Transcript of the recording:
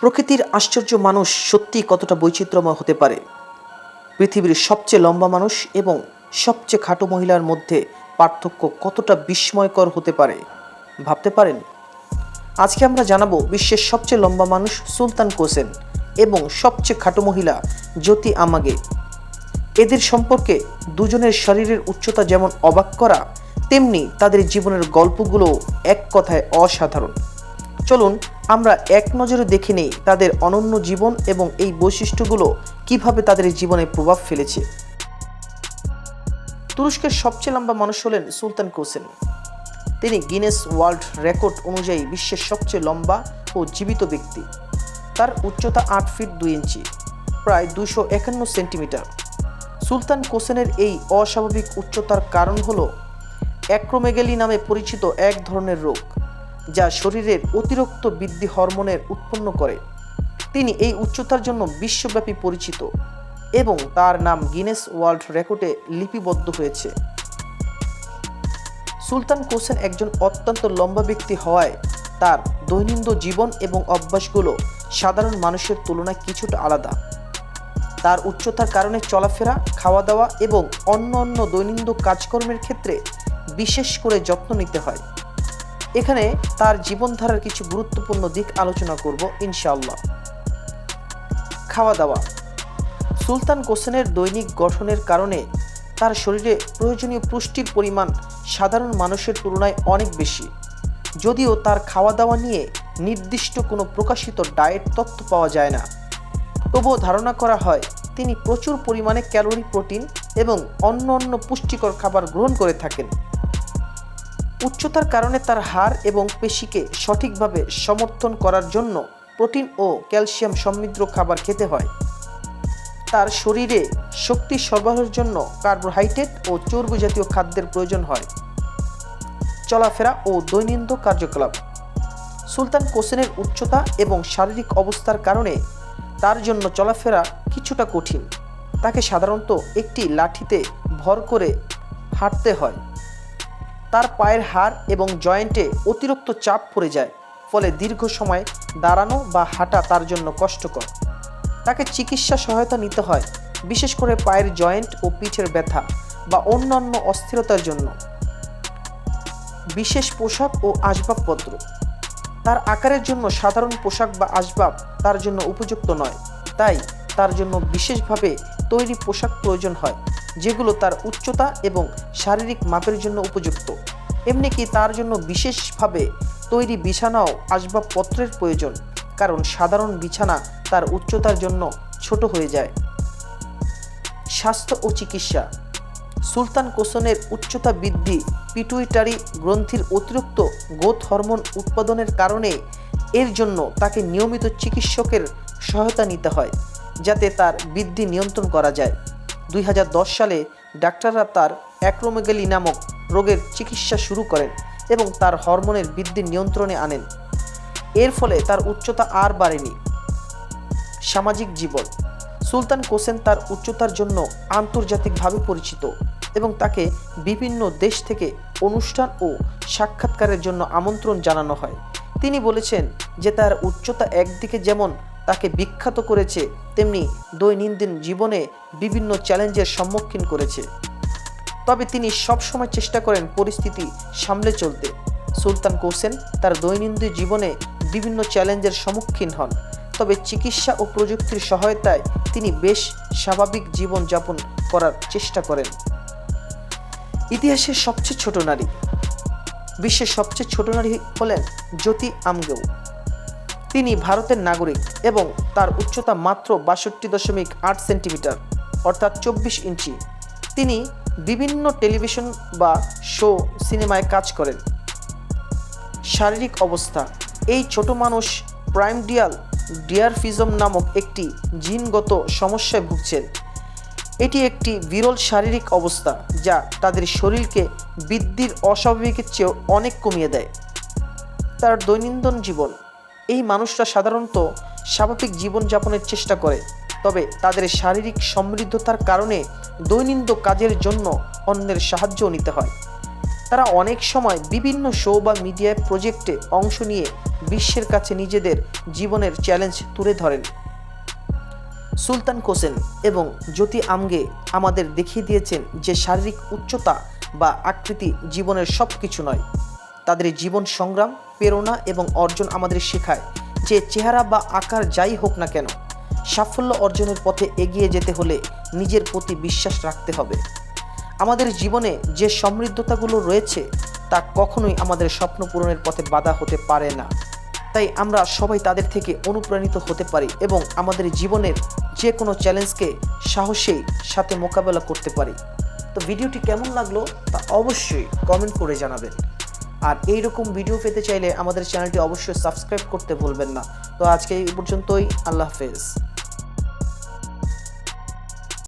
প্রকৃতির আশ্চর্য মানুষ সত্যি কতটা বৈচিত্র্যময় হতে পারে? পৃথিবীর সবচেয়ে লম্বা মানুষ এবং সবচেয়ে খাটো মহিলার মধ্যে পার্থক্য কতটা বিস্ময়কর হতে পারে? ভাবতে পারেন? আজকে আমরা জানাব বিশ্বের সবচেয়ে লম্বা মানুষ সুলতান কোসেন এবং সবচেয়ে খাটো মহিলা জ্যোতি আমাগে। এদের সম্পর্কে দুজনের শরীরের উচ্চতা যেমন অবাক করা, তেমনি তাদের জীবনের গল্পগুলো এক কথায় অসাধারণ। চলুন, আমরা এক নজরে দেখে নেই তাদের অনন্য জীবন এবং এই বৈশিষ্ট্যগুলো কীভাবে তাদের জীবনে প্রভাব ফেলেছে। তুরস্কের সবচেয়ে লম্বা মানুষ হলেন সুলতান কোসেন। তিনি গিনেস ওয়ার্ল্ড রেকর্ড অনুযায়ী বিশ্বের সবচেয়ে লম্বা ও জীবিত ব্যক্তি। তার উচ্চতা আট ফিট দুই ইঞ্চি, প্রায় দুশো একান্ন সেন্টিমিটার। সুলতান কোসেনের এই অস্বাভাবিক উচ্চতার কারণ হল অ্যাক্রোমেগেলি নামে পরিচিত এক ধরনের রোগ। যা শরীরের অতিরিক্ত বৃদ্ধি হরমোনের উৎপন্ন করে। তিনি এই উচ্চতার জন্য বিশ্বব্যাপী পরিচিত এবং তার নাম গিনেস ওয়ার্ল্ড রেকর্ডে লিপিবদ্ধ হয়েছে। সুলতান কোসেন একজন অত্যন্ত লম্বা ব্যক্তি হওয়ায় তার দৈনন্দিন জীবন এবং অভ্যাসগুলো সাধারণ মানুষের তুলনায় কিছুটা আলাদা। তার উচ্চতার কারণে চলাফেরা খাওয়া দাওয়া এবং অন্য অন্য দৈনন্দিন কাজকর্মের ক্ষেত্রে বিশেষ করে যত্ন নিতে হয়। এখানে তার জীবনধারার কিছু গুরুত্বপূর্ণ দিক আলোচনা করব, ইনশাআল্লাহ। খাওয়া দাওয়া। সুলতান কোসেনের দৈনিক গঠনের কারণে তার শরীরে প্রয়োজনীয় পুষ্টির পরিমাণ সাধারণ মানুষের তুলনায় অনেক বেশি। যদিও তার খাওয়া দাওয়া নিয়ে নির্দিষ্ট কোনো প্রকাশিত ডায়েট তথ্য পাওয়া যায় না। তবুও ধারণা করা হয়, তিনি প্রচুর পরিমাণে ক্যালোরি, প্রোটিন এবং অন্য অন্য পুষ্টিকর খাবার গ্রহণ করে থাকেন। উচ্চতার কারণে তার হাড় এবং পেশিকে সঠিকভাবে সমর্থন করার জন্য প্রোটিন ও ক্যালসিয়াম সমৃদ্ধ খাবার খেতে হয়। তার শরীরে শক্তি সরবরাহের জন্য কার্বোহাইড্রেট ও চর্বি জাতীয় খাদ্যের প্রয়োজন হয়। চলাফেরা ও দৈনন্দিন কার্যকলাপ। সুলতান কোসেনের উচ্চতা এবং শারীরিক অবস্থার কারণে তার জন্য চলাফেরা কিছুটা কঠিন। তাকে সাধারণত একটি লাঠিতে ভর করে হাঁটতে হয়। তার পায়ের হাড় এবং জয়েন্টে অতিরিক্ত চাপ পড়ে যায়, ফলে দীর্ঘ সময় দাঁড়ানো বা হাঁটা তার জন্য কষ্টকর। তাকে চিকিৎসা সহায়তা নিতে হয়, বিশেষ করে পায়ের জয়েন্ট ও পিঠের ব্যথা বা অন্যান্য অস্থিরতার জন্য। বিশেষ পোশাক ও আসবাবপত্র। তার আকারের জন্য সাধারণ পোশাক বা আসবাব তার জন্য উপযুক্ত নয়, তাই তার জন্য বিশেষভাবে তৈরি পোশাক প্রয়োজন হয়। যেগুলো তার উচ্চতা এবং শারীরিক মাপের জন্য উপযুক্ত। এমনি কি তার জন্য বিশেষভাবে তৈরি বিছানাও আসবাবপত্রের প্রয়োজন, কারণ সাধারণ বিছানা তার উচ্চতার জন্য ছোট হয়ে যায়। স্বাস্থ্য ও চিকিৎসা। সুলতান কোসনের উচ্চতা বৃদ্ধি পিটুইটারি গ্রন্থির অতিরিক্ত গোথ হরমোন উৎপাদনের কারণে এর জন্য তাকে নিয়মিত চিকিৎসকের সহায়তা নিতে হয়, যাতে তার বৃদ্ধি নিয়ন্ত্রণ করা যায়। দুই হাজার দশ সালে ডাক্তাররা তার অ্যাক্রোমেগালি নামক রোগের চিকিৎসা শুরু করেন এবং তার হরমোনের বৃদ্ধি নিয়ন্ত্রণে আনেন। এর ফলে তার উচ্চতা আর বাড়েনি। সামাজিক জীবন। সুলতান কোসেন তার উচ্চতার জন্য আন্তর্জাতিকভাবে পরিচিত এবং তাকে বিভিন্ন দেশ থেকে অনুষ্ঠান ও সাক্ষাৎকারের জন্য আমন্ত্রণ জানানো হয়। তিনি বলেছেন যে তার উচ্চতা একদিকে যেমন তাকে বিখ্যাত করেছে, তেমনি দৈনন্দিন জীবনে বিভিন্ন চ্যালেঞ্জের সম্মুখীন করেছে। তবে তিনি সবসময় চেষ্টা করেন পরিস্থিতি সামলে চলতে। সুলতান কোসেন তার দৈনন্দিন জীবনে বিভিন্ন চ্যালেঞ্জের সম্মুখীন হন, তবে চিকিৎসা ও প্রযুক্তির সহায়তায় তিনি বেশ স্বাভাবিক জীবনযাপন করার চেষ্টা করেন। ইতিহাসের সবচেয়ে ছোট নারী। বিশ্বের সবচেয়ে ছোট নারী হলেন জ্যোতি আমগেও। তিনি ভারতের নাগরিক এবং তার উচ্চতা মাত্র বাষট্টি দশমিক আট সেন্টিমিটার, অর্থাৎ চব্বিশ ইঞ্চি। তিনি বিভিন্ন টেলিভিশন বা শো সিনেমায় কাজ করেন। শারীরিক অবস্থা, এই ছোট মানুষ প্রাইমডিয়াল ডিয়ারফিজম নামক একটি জিনগত সমস্যায় ভুগছেন। এটি একটি বিরল শারীরিক অবস্থা যা তাদের শরীরকে বৃদ্ধির অস্বাভাবিকের চেয়েও অনেক কমিয়ে দেয়। তার দৈনন্দিন জীবন এই মানুষরা সাধারণত স্বাভাবিক জীবনযাপনের চেষ্টা করে, তবে তাদের শারীরিক সমৃদ্ধতার কারণে দৈনন্দিন কাজের জন্য অন্যের সাহায্য নিতে হয়। তারা অনেক সময় বিভিন্ন শো বা মিডিয়ায় প্রজেক্টে অংশ নিয়ে বিশ্বের কাছে নিজেদের জীবনের চ্যালেঞ্জ তুলে ধরেন। সুলতান কোসেন এবং জ্যোতি আমগে আমাদের দেখিয়ে দিয়েছেন যে শারীরিক উচ্চতা বা আকৃতি জীবনের সব কিছু নয়। তাদের জীবন সংগ্রাম, প্রেরণা এবং অর্জন আমাদের শেখায় যে চেহারা বা আকার যাই হোক না কেন, সাফল্য অর্জনের পথে এগিয়ে যেতে হলে নিজের প্রতি বিশ্বাস রাখতে হবে। আমাদের জীবনে যে সমৃদ্ধতাগুলো রয়েছে তা কখনোই আমাদের স্বপ্ন পূরণের পথে বাধা হতে পারে না। তাই আমরা সবাই তাদের থেকে অনুপ্রাণিত হতে পারি এবং আমাদের জীবনের যে কোনো চ্যালেঞ্জকে সাহসেই সাথে মোকাবেলা করতে পারি। তো ভিডিওটি কেমন লাগল তা অবশ্যই কমেন্ট করে জানাবেন। আর এই রকম ভিডিও পেতে চাইলে আমাদের চ্যানেলটি অবশ্যই সাবস্ক্রাইব করতে ভুলবেন না। তো আজকে এই পর্যন্তই, আল্লাহ হাফেজ।